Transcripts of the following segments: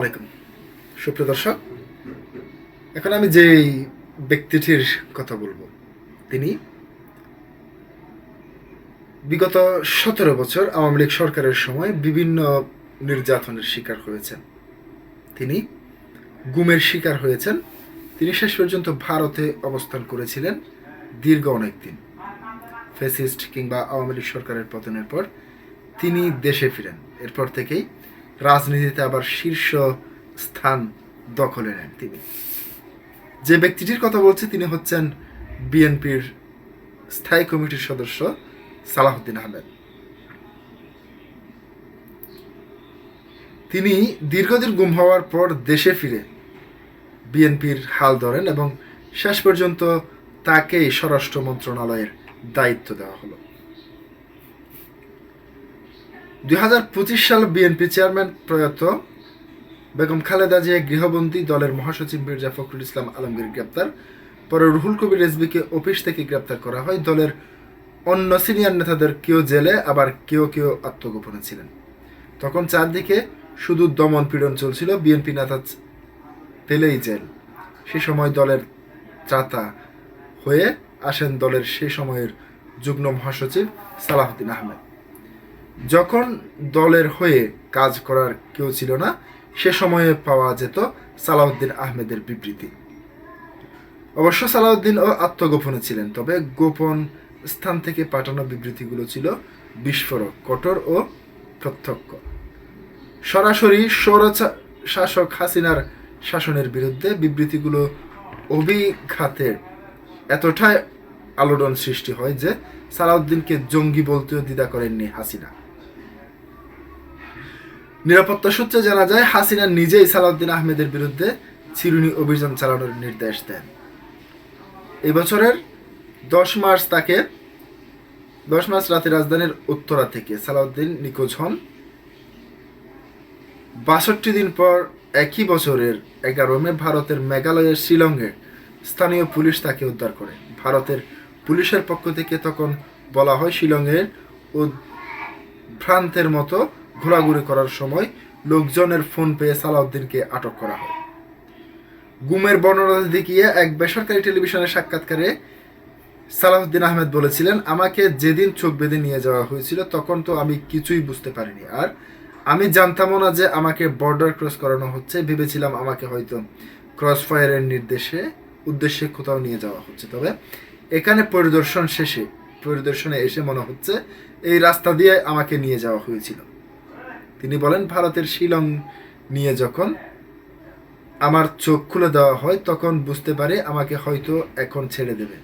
আলাইকুম। সুপ্রিয় দর্শক, এখন আমি যেই ব্যক্তিটির কথা বলব, তিনি বিগত সতেরো বছর আওয়ামী লীগ সরকারের সময় বিভিন্ন নির্যাতনের শিকার হয়েছেন। তিনি গুমের শিকার হয়েছেন। তিনি শেষ পর্যন্ত ভারতে অবস্থান করেছিলেন দীর্ঘ অনেক দিন। ফেসিস্ট কিংবা আওয়ামী লীগ সরকারের পতনের পর তিনি দেশে ফিরেন। এরপর থেকেই রাজনীতিতে আবার শীর্ষ স্থান দখলে নেন তিনি। যে ব্যক্তিটির কথা বলছি তিনি হচ্ছেন বিএনপির স্থায়ী কমিটির সদস্য সালাহুদ্দিন আহমেদ। তিনি দীর্ঘদিন গুম হওয়ার পর দেশে ফিরে বিএনপির হাল ধরেন এবং শেষ পর্যন্ত তাকেই স্বরাষ্ট্র মন্ত্রণালয়ের দায়িত্ব দেওয়া হলো। দুই হাজার পঁচিশ সাল বিএনপি চেয়ারম্যান প্রয়াত বেগম খালেদা জিয়া গৃহবন্দী দলের মহাসচিব মির্জা ফখরুল ইসলাম আলমগীর গ্রেপ্তার। পরে রুহুল কবির রেজবিকে অফিস থেকে গ্রেপ্তার করা হয়। দলের অন্য সিনিয়র নেতাদের কেউ জেলে, আবার কেউ কেউ আত্মগোপনে ছিলেন। তখন চারদিকে শুধু দমন পীড়ন চলছিল, বিএনপি নেতা পেলেই জেল। সে সময় দলের ত্রাতা হয়ে আসেন দলের সে সময়ের যুগ্ম মহাসচিব সালাহুদ্দিন আহমেদ। যখন দলের হয়ে কাজ করার কেউ ছিল না, সে সময়ে পাওয়া যেত সালাউদ্দিন আহমেদের বিবৃতি। অবশ্য সালাউদ্দিন ও আত্মগোপনে ছিলেন, তবে গোপন স্থান থেকে পাঠানো বিবৃতিগুলো ছিল বিস্ফোরক, কঠোর ও প্রত্যক্ষ। সরাসরি সৌর শাসক হাসিনার শাসনের বিরুদ্ধে বিবৃতিগুলো অভিঘাতের এতটাই আলোড়ন সৃষ্টি হয় যে সালাউদ্দিনকে জঙ্গি বলতেও দ্বিধা করেননি হাসিনা। নিরাপত্তা সূত্রে জানা যায়, হাসিনা নিজেই সালাউদ্দিন আহমেদের বিরুদ্ধে চিরুনি অভিযান চালানোর নির্দেশ দেন। এবছরের দশ মার্চ তাকে, দশ মার্চ রাতে রাজধানীর উত্তরা থেকে সালাউদ্দিন নিখোঁজ হন। বাষট্টি দিন পর একই বছরের এগারো মে ভারতের মেঘালয়ের শিলংয়ে স্থানীয় পুলিশ তাকে উদ্ধার করে। ভারতের পুলিশের পক্ষ থেকে তখন বলা হয়, শিলংয়ের উদ্ভ্রান্তের মতো ঘোরাঘুরি করার সময় লোকজনের ফোন পেয়ে সালাউদ্দিনকে আটক করা হয়। গুমের বর্ণনা দেখিয়ে এক বেসরকারি টেলিভিশনের সাক্ষাৎকারে সালাউদ্দিন আহমেদ বলেছিলেন, আমাকে যেদিন চোখ বেঁধে নিয়ে যাওয়া হয়েছিল, তখন তো আমি কিছুই বুঝতে পারিনি। আর আমি জানতামও না যে আমাকে বর্ডার ক্রস করানো হচ্ছে। ভেবেছিলাম আমাকে হয়তো ক্রস ফায়ারের নির্দেশে, উদ্দেশ্যে কোথাও নিয়ে যাওয়া হচ্ছে। তবে এখানে পরিদর্শন শেষে, পরিদর্শনে এসে মনে হচ্ছে, এই রাস্তা দিয়ে আমাকে নিয়ে যাওয়া হয়েছিল। তিনি বলেন, ভারতের শিলং নিয়ে যখন আমার চোখ খুলে দেওয়া হয়, তখন বুঝতে পারে আমাকে হয়তো এখন ছেড়ে দেবে।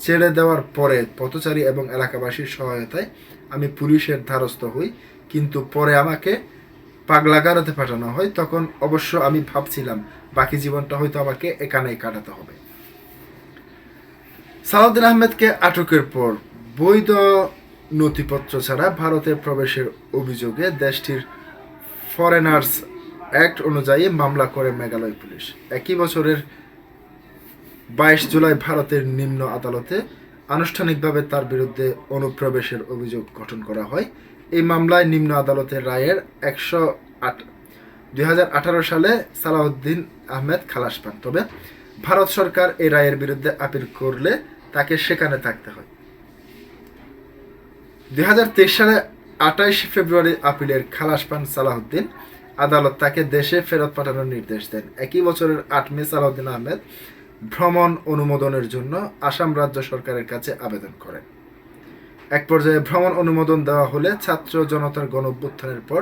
ছেড়ে দেওয়ার পরে পথচারী এবং এলাকাবাসীর সহায়তায় আমি পুলিশের ধারস্থ হই। কিন্তু পরে আমাকে পাগলাগারতে পাঠানো হয়, তখন অবশ্য আমি ভাবছিলাম, বাকি জীবনটা হয়তো আমাকে এখানেই কাটাতে হবে। সালাউদ্দিন আহমেদকে আটকের পর বৈধ নথিপত্র ছাড়া ভারতে প্রবেশের অভিযোগে দেশটির ফরেনার্স অ্যাক্ট অনুযায়ী মামলা করে মেঘালয় পুলিশ। একই বছরের বাইশ জুলাই ভারতের নিম্ন আদালতে আনুষ্ঠানিকভাবে তার বিরুদ্ধে অনুপ্রবেশের অভিযোগ গঠন করা হয়। এই মামলায় নিম্ন আদালতের রায়ের একশো আট। দুই সালে সালাউদ্দিন আহমেদ খালাস পান। তবে ভারত সরকার এই রায়ের বিরুদ্ধে আপিল করলে তাকে সেখানে থাকতে হয়। দুই হাজার তেইশ সালে আঠাইশ ফেব্রুয়ারি আপিলের খালাস পান সালাহুদ্দিন আদালত তাকে দেশে ফেরত পাঠানোর নির্দেশ দেন। একই বছরের আট মে সালাউদ্দিন আহমেদ ভ্রমণ অনুমোদনের জন্য আসাম রাজ্য সরকারের কাছে আবেদন করেন। এক পর্যায়ে ভ্রমণ অনুমোদন দেওয়া হলে ছাত্র জনতার গণ অভ্যুত্থানের পর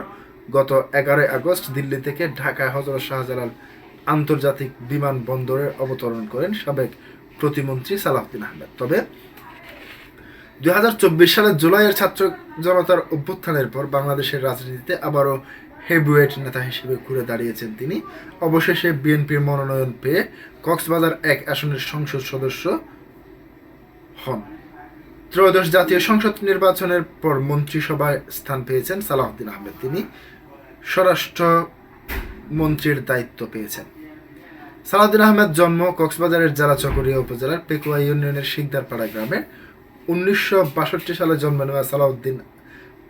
গত এগারোই আগস্ট দিল্লি থেকে ঢাকায় হজরত শাহজালাল আন্তর্জাতিক বিমানবন্দরে অবতরণ করেন সাবেক প্রতিমন্ত্রী সালাউদ্দিন আহমেদ। তবে দুই হাজার চব্বিশ সালের জুলাইয়ের ছাত্র জনতার অভ্যুত্থানের পর বাংলাদেশের রাজনীতিতে আবারও হেভিওয়েট নেতা হিসেবে ঘুরে দাঁড়িয়েছেন তিনি। অবশেষে বিএনপির মনোনয়ন পেয়ে কক্সবাজার এক আসনের সংসদ সদস্য হন। ত্রয়োদশ জাতীয় সংসদ নির্বাচনের পর মন্ত্রিসভায় স্থান পেয়েছেন সালাউদ্দিন আহমেদ। তিনি স্বরাষ্ট্র মন্ত্রীর দায়িত্ব পেয়েছেন। সালাউদ্দিন আহমেদ জন্ম কক্সবাজারের জেলা চকরিয়া উপজেলার পেকুয়া ইউনিয়নের শিকদারপাড়া গ্রামে। উনিশশো বাষট্টি সালে জন্ম নেওয়া সালাউদ্দিন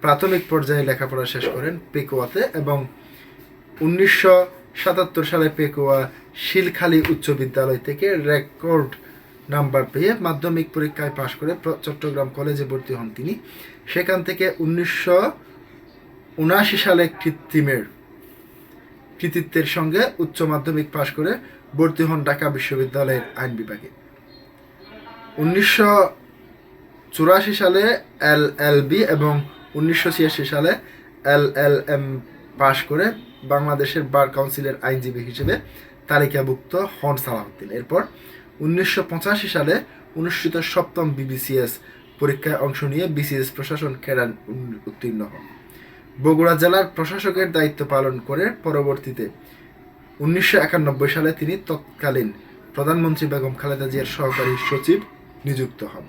প্রাথমিক পর্যায়ে লেখাপড়া শেষ করেন পেকুয়াতে এবং উনিশশো সাতাত্তর সালে পেকুয়া শিলখালী উচ্চ বিদ্যালয় থেকে রেকর্ড নাম্বার পেয়ে মাধ্যমিক পরীক্ষায় পাশ করে চট্টগ্রাম কলেজে ভর্তি হন তিনি। সেখান থেকে উনিশশো উনআশি সালে কৃত্রিমের কৃতিত্বের সঙ্গে উচ্চ মাধ্যমিক পাশ করে ভর্তি হন ঢাকা বিশ্ববিদ্যালয়ের আইন বিভাগে। উনিশশো চুরাশি সালে এল এল বি এবং উনিশশো ছিয়াশি সালে এল এল এম পাশ করে বাংলাদেশের বার কাউন্সিলের আইনজীবী হিসেবে তালিকাভুক্ত হন সালাউদ্দিন এরপর উনিশশো পঁচাশি সালে অনুষ্ঠিত সপ্তম বিবিসিএস পরীক্ষায় অংশ নিয়ে বিসিএস প্রশাসন ক্যাডার উত্তীর্ণ হন। বগুড়া জেলার প্রশাসকের দায়িত্ব পালন করে পরবর্তীতে উনিশশো একানব্বই সালে তিনি তৎকালীন প্রধানমন্ত্রী বেগম খালেদা জিয়ার সহকারী সচিব নিযুক্ত হন।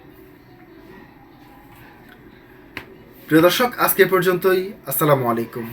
প্রিয় দর্শক আজকে পর্যন্তই আসসালামু আলাইকুম।